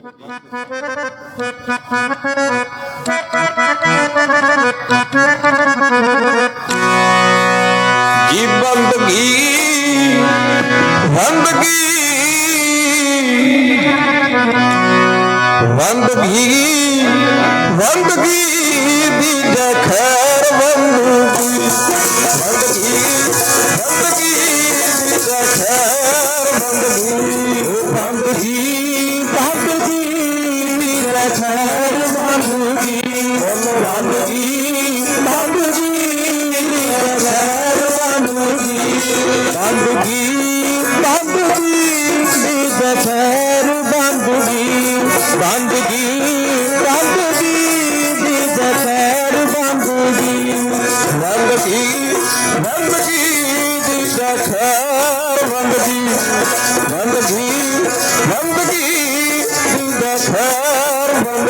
ਜੀ ਬੰਦਗੀ ਬੰਦਗੀ। ਬੰਦਗੀ ਬੰਦਗੀ। ਰੱਬ ਜੀ ਰਖੜ ਬਾਬੂ ਜੀ ਬੋਲੋ ਰੱਬ ਜੀ ਬਾਬੂ ਜੀ ਰਖੜ ਬਾਬੂ ਜੀ ਬਾਬੂ ਜੀ ਬਾਬੂ ਜੀ ਰਖੜ ਬਾਬੂ ਜੀ ਬਾਬੂ ਜੀ ਬਾਬੂ ਜੀ ਰਖੜ ਬਾਬੂ ਜੀ ਰੱਬ ਜੀ ਰੱਬ ਜੀ ਰਖੜ ਬਾਬੂ ਜੀ ਰੱਬ ਜੀ ਰੱਬ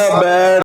yeah, man.